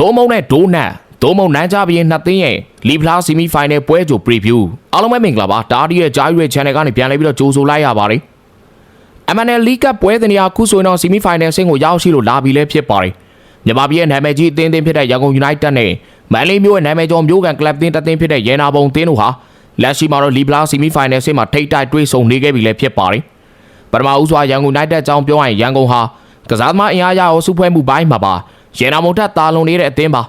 ဒိုးမုံနဲ့ဒိုးနတ်ဒိုးမုံနန်းကြပြင်းနှစ်သင်းရဲ့လီဖလားဆီမီဖိုင်နယ်ပွဲကြို preview အားလုံးပဲမင်္ဂလာပါဒါဒီရဲ့ဂျာယူရဲ့ channel ကနေပြန်လဲပြီးတော့ကြိုဆိုလိုက်ရပါတယ် MNL League Cup ပွဲစဉ်ရာခုဆိုရင်တော့ဆီမီဖိုင်နယ်ဆင်းကိုရောက်ရှိလို့လာပြီလဲဖြစ်ပါတယ်မြန်မာပြည်ရဲ့နာမည်ကြီးအသင်းအသင်းဖြစ်တဲ့ရန်ကုန် United နဲ့မန်လေးမျိုးရဲ့နာမည်ကျော်မျိုးကန်ကလပ်အသင်းတစ်သင်းဖြစ်တဲ့ရဲနာဘုံအသင်းတို့ဟာလက်ရှိမှာတော့လီဖလားဆီမီဖိုင်နယ်ဆင်းမှာထိပ်တိုက်တွေ့ဆုံနေခဲ့ပြီလဲဖြစ်ပါတယ်ပထမဦးစွာရန်ကုန် United အကြောင်းပြောရရင်ရန်ကုန်ဟာကစားသမားအင်အားရအောင်စုဖွဲ့မှုပိုင်းမှာပါ ရဲနာမုံထက်တာလွန်နေတဲ့အသင်းပါ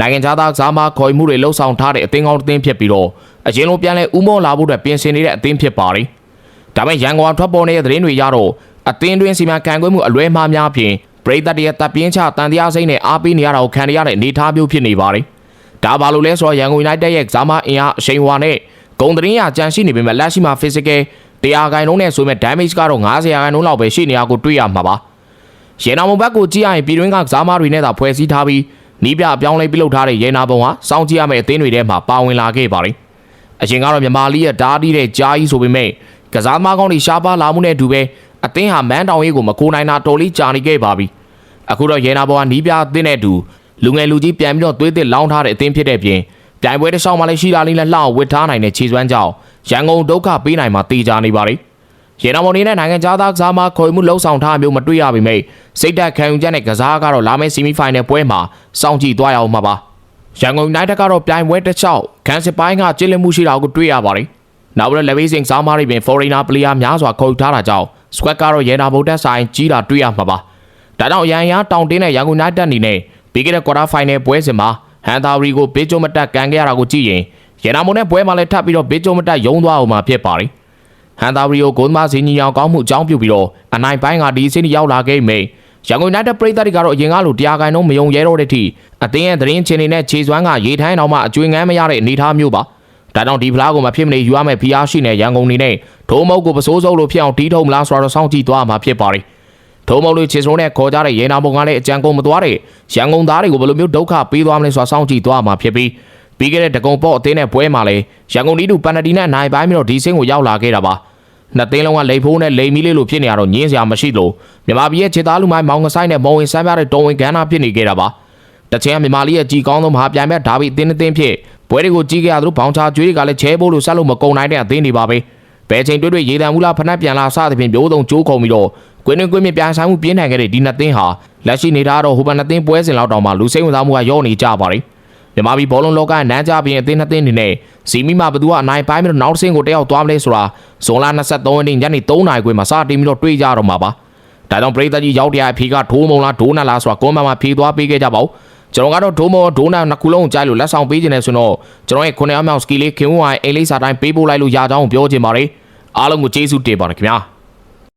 နိုင်ငံခြားသားကစားမခေါ်မှုတွေလှုပ်ဆောင်ထားတဲ့အသင်းကောင်းတစ်သင်းဖြစ်ပြီးတော့အရင်လိုပြန်လဲဥမောလာဖို့အတွက်ပြင်ဆင်နေတဲ့အသင်းဖြစ်ပါတယ်။ဒါပေမဲ့ရန်ကုန်ထွက်ပေါ်နေတဲ့သတင်းတွေရတော့အသင်းတွင်းစီမံခန့်ခွဲမှုအလွဲမှားများဖြင့်ပရိသတ်တွေရဲ့တပ်ပြင်းချတန်တရားစိမ့်နဲ့အားပေးနေရတာကိုခံရတဲ့အနေအထားမျိုးဖြစ်နေပါတယ်။ဒါဘာလို့လဲဆိုတော့ရန်ကုန် United ရဲ့ကစားမအင်အားအရှိန်ဟွာနဲ့ဂုံသတင်းရကြံရှိနေပေမဲ့လက်ရှိမှာ physical တရားခိုင်နှုန်းနဲ့ဆိုမဲ့ damage ကတော့90ရာခိုင်နှုန်းလောက်ပဲရှိနေရကိုတွေ့ရမှာပါ။ ရေနာမုံဘက်ကိုကြည့်ရရင်ပြည်တွင်းကကစားမတွေနဲ့သာဖွဲ့စည်းထားပြီးနီးပြအပြောင်းလဲပြုလုပ်ထားတဲ့ရေနာဘုံဟာစောင့်ကြည့်ရမယ့်အသင်းတွေထဲမှာပါဝင်လာခဲ့ပါတယ်။အရင်ကတော့မြန်မာလီရဲ့ဓာတ်တီးတဲ့ကြားကြီးဆိုပေမဲ့ကစားသမားကောင်းတွေရှားပါလာမှုနဲ့အတူပဲအသင်းဟာမန်းတောင်ရေးကိုမကိုနိုင်တာတော်လေးကြာနေခဲ့ပါပြီ။အခုတော့ရေနာဘုံဟာနီးပြအသင်းနဲ့အတူလူငယ်လူကြီးပြန်ပြီးတော့သွေးသစ်လောင်းထားတဲ့အသင်းဖြစ်တဲ့ပြင်ပြိုင်ပွဲတစ်လျှောက်မှလည်းရှိလာလိမ့်လက်လှအောင်ဝစ်ထားနိုင်တဲ့ခြေစွမ်းကြောင့်ရန်ကုန်ဒုက္ခပေးနိုင်မှာတေချာနေပါတယ်။ ရေနာမော်နေနဲ့နိုင်ငံခြားသားကစားမခေါ်မှုလှုပ်ဆောင်ထားမျိုးမတွေ့ရပေမဲ့စိတ်သက်ခံယူချက်နဲ့ကစားကတော့လာမယ့်ဆီမီဖိုင်နယ်ပွဲမှာစောင့်ကြည့်သွားရအောင်မှာပါရန်ကုန် United ကတော့ပြိုင်ပွဲတစ်ချောက်ကန်စစ်ပိုင်းကကျင်းလည်မှုရှိတာကိုတွေ့ရပါတယ်နောက်ပြီးတော့ level sing စားမတွေပင် foreigner player များစွာခေါ်ယူထားတာကြောင့် squad ကတော့ရေနာဗုဒ္ဓဆိုင်ကြီးတာတွေ့ရမှာပါဒါကြောင့်ရန်ရန်တောင်တင်းတဲ့ရန်ကုန် United အနေနဲ့ပြီးခဲ့တဲ့ quarter final ပွဲစဉ်မှာဟန်သာရီကိုဘေးကျုံမတက်ကန်ခဲ့ရတာကိုကြည့်ရင်ရေနာမုံနဲ့ပွဲမှာလည်းထပ်ပြီးတော့ဘေးကျုံမတက်ယုံသွားအောင်မှာဖြစ်ပါတယ် ဟန်တာဗရီယိုဂိုးမစင်းကြီးအောင်ကောင်းမှုအကြောင်းပြုပြီးတော့အနိုင်ပိုင်းကဒီအဆင့်ရောက်လာခဲ့မိရန်ကုန် United ပရိသတ်တွေကတော့အရင်ကလိုတရားကိုင်တော့မယုံရဲတော့တဲ့အထိအသင်းရဲ့သတင်းချင်းတွေနဲ့ခြေစွမ်းကရေထိုင်းအောင်မှအကျွေးငမ်းမရတဲ့အနေအထားမျိုးပါဒါကြောင့်ဒီဖလားကိုမဖြစ်မနေယူရမယ့်ဖိအားရှိနေရန်ကုန်နေနဲ့ဒိုးမုတ်ကိုပစိုးစိုးလို့ဖြစ်အောင်တီးထုံမလားဆိုတော့စောင့်ကြည့်သွားမှာဖြစ်ပါတယ်ဒိုးမုတ်လို့ခြေစုံနဲ့ခေါ်ကြတဲ့ရေနာဘုံကလည်းအကြံကုန်မသွားတဲ့ရန်ကုန်သားတွေကိုဘယ်လိုမျိုးဒုက္ခပေးသွားမလဲဆိုတာစောင့်ကြည့်သွားမှာဖြစ်ပြီးပြီးခဲ့တဲ့တကုံပေါ့အသင်းနဲ့ပွဲမှာလည်းရန်ကုန်ဒီတူပန်နတီနဲ့နိုင်ပိုင်းပြီးတော့ဒီဆင်းကိုရောက်လာခဲ့တာပါ နှစ်သိန်းလုံးကလိန်ဖိုးနဲ့လိန်မီလေးလိုဖြစ်နေရတော့ညင်းစရာမရှိလို့မြန်မာပြည်ရဲ့ခြေသားလူမိုင်းမောင်ငဆိုင်နဲ့မောင်ဝင်ဆန်းပြတဲ့တော်ဝင်ကန်းနာဖြစ်နေကြတာပါတချင်ကမြန်မာလေးရဲ့ကြီးကောင်းဆုံးမဟာပြန်ပြဒါဘီအသင်းအသင်းဖြစ်ပွဲတွေကိုကြီးကြရသလိုဘောင်ချာကျွေးတွေကလည်းချဲဖို့လို့ဆက်လို့မကုံနိုင်တဲ့အသင်းတွေပါပဲဘယ်ချိန်တွေ့တွေ့ရေတံမူလာဖနက်ပြန်လာစသဖြင့်မျိုးစုံကြိုးခုံပြီးတော့ကွင်းတွင်ကွင်းမြပြန်ဆိုင်မှုပြင်းထန်ခဲ့တဲ့ဒီနှစ်သင်းဟာလက်ရှိနေတာတော့ဟိုဘန်နှစ်သင်းပွဲစဉ်လောက်တောင်မှလူစိတ်ဝင်စားမှုကရော့နေကြပါတယ် မြန်မာပြည်ဘောလုံးလောကရဲ့နန်းကြပြင်းအသင်းနှစ်သင်းအနေနဲ့ဇီမီမှာဘသူကအနိုင်ပိုင်းပြီးတော့နောက်တစ်ဆင့်ကိုတက်ရောက်သွားမလဲဆိုတာဇွန်လ23ရက်နေ့ညနေ3နာရီခွဲမှာစတင်ပြီးတော့တွေးကြတော့မှာပါဒါကြောင့်ပရိသတ်ကြီးရောက်တဲ့အဖေကဒိုးမုံလားဒိုးနတ်လားဆိုတာကွန်မန့်မှာဖြေသွားပေးခဲ့ကြပါဦးကျွန်တော်ကတော့ဒိုးမုံဒိုးနတ်နှစ်ခုလုံးကိုကြားလို့လက်ဆောင်ပေးခြင်းနဲ့ဆိုတော့ကျွန်တော်ရဲ့ခုနှစ်အမြောက်စကီလေးခင်ဝိုင်းအိမ်လေးစာတိုင်းပေးပို့လိုက်လို့ရကြောင်းပြောချင်ပါတယ်အားလုံးကိုကျေးဇူးတင်ပါတယ်ခင်ဗျာ